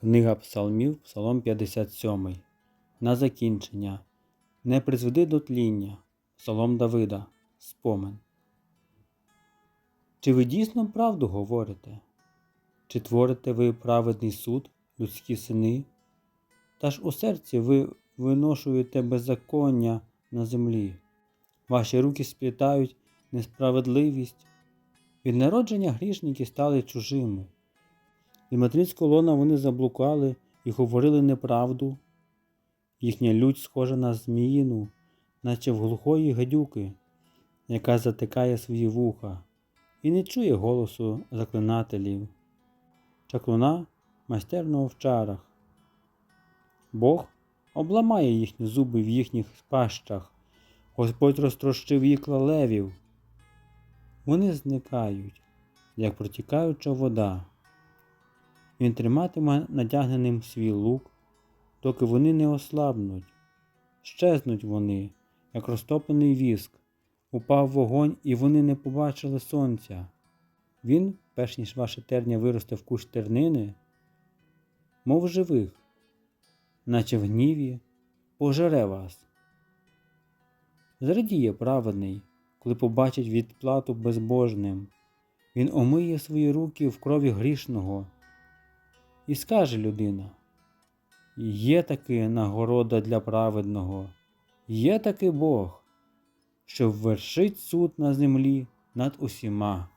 Книга Псалмів, Псалом 57. На закінчення. Не призведи до тління. Псалом Давида. Спомин. Чи ви дійсно правду говорите? Чи творите ви праведний суд, людські сини? Та ж у серці ви виношуєте беззаконня на землі. Ваші руки сплітають несправедливість. Від народження грішники стали чужими. Від материнського лона вони заблукали і говорили неправду. Їхня лють схожа на зміїну, наче в глухої гадюки, яка затикає свої вуха і не чує голосу заклинателів. Чаклуна майстерного в чарах. Бог обламає їхні зуби в їхніх пащах. Господь розтрощив ікла левів. Вони зникають, як протікаюча вода. Він триматиме надягненим свій лук, доки вони не ослабнуть. Щезнуть вони, як розтоплений віск, упав вогонь, і вони не побачили сонця. Він, перш ніж ваше терня виросте в кущ тернини, мов живих, наче в гніві, пожере вас. Зрадіє праведний, коли побачить відплату безбожним. Він омиє свої руки в крові грішного. І скаже людина: Є таки нагорода для праведного, є таки Бог, що вершить суд на землі над усіма.